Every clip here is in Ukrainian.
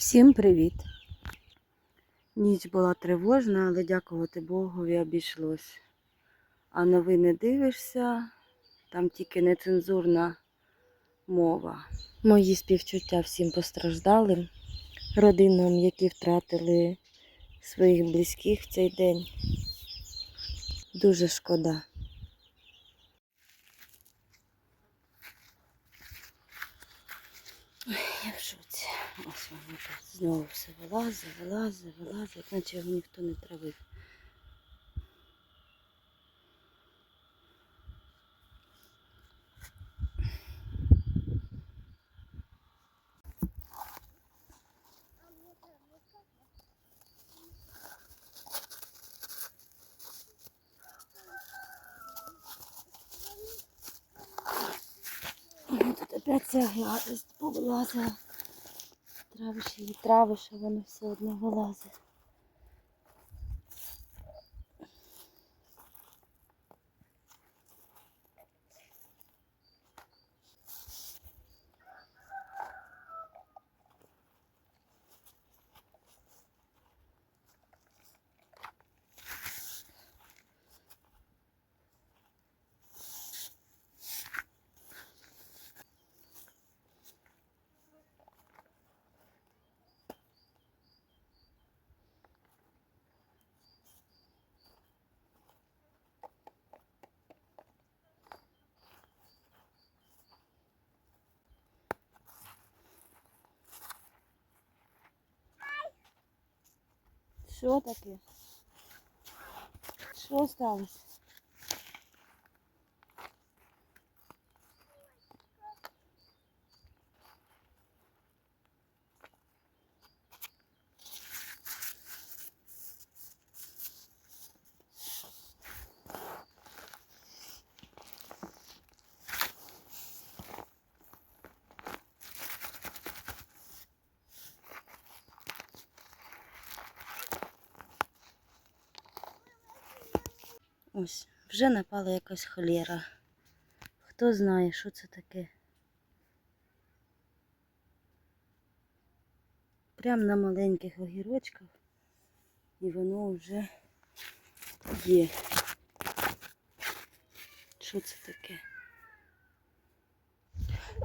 Всім привіт! Ніч була тривожна, але дякувати Богові обійшлось. А новини дивишся, там тільки нецензурна мова. Мої співчуття всім постраждалим, родинам, які втратили своїх близьких в цей день. Дуже шкода. Ой, Я в шоці. Ось воно тут знову все вилазить, вилазить, вилазить, наче його ніхто не травив. Тут опять ця гадость повилазила. Травиш її, травиш, а воно все одно вилазить. Що таке? Що сталося? Ось, вже напала якась холера. Хто знає, що це таке? Прям на маленьких огірочках. І воно вже є. Що це таке?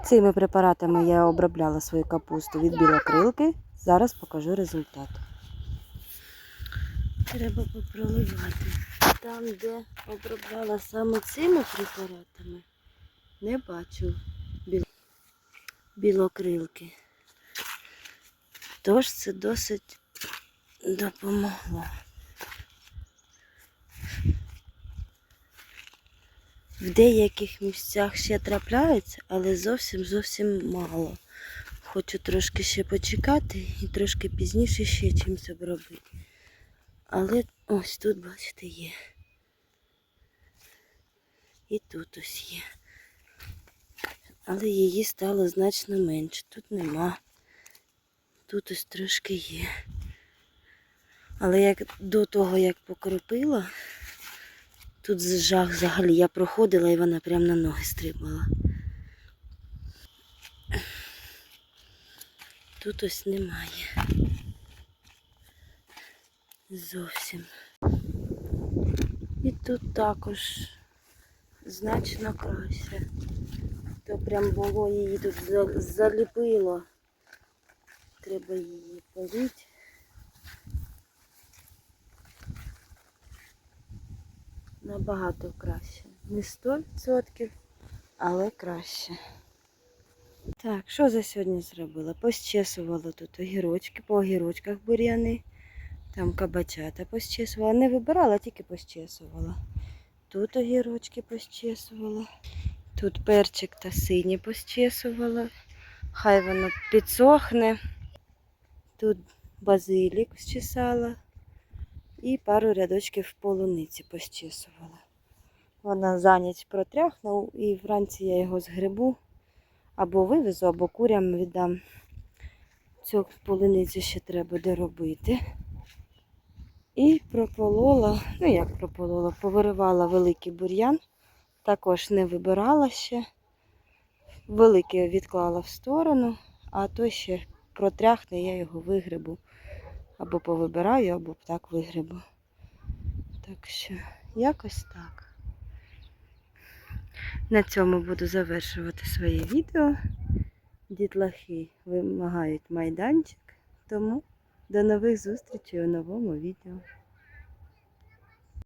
Цими препаратами я обробляла свою капусту від білокрилки. Зараз покажу результат. Треба попроливати. Там, де обробляла саме цими препаратами, не бачу білокрилки. Тож це досить допомогло. В деяких місцях ще трапляються, але зовсім зовсім мало. Хочу трошки ще почекати і трошки пізніше ще чимось обробити. Але ось тут, бачите, є. І тут ось є. Але її стало значно менше. Тут нема. Тут ось трошки є. Але як до того, як покропила, тут жах взагалі я проходила і вона прямо на ноги стрибала. Тут ось немає. Зовсім. І тут також значно краще. То прям було її тут заліпило. Треба її полити. Набагато краще. Не 100%, але краще. Так, що за сьогодні зробила? Пощесувала тут огірочки, по огірочках бур'яни. Там кабачата пощесувала. Не вибирала, тільки пощесувала. Тут огірочки пощесувала. Тут перчик та сині пощесувала. Хай воно підсохне. Тут базилік щесала. І пару рядочків полуниці пощесувала. Вона за ніч протряхнув і вранці я його згребу або вивезу, або курям віддам. Цю полуницю ще треба доробити. І прополола, ну як прополола, повиривала великий бур'ян, також не вибирала ще. Великий відклала в сторону, а то ще протряхне, я його вигребу. Або повибираю, або так вигребу. Так що, якось так. На цьому буду завершувати своє відео. Дітлахи вимагають майданчик, тому до нових зустрічей у новому відео.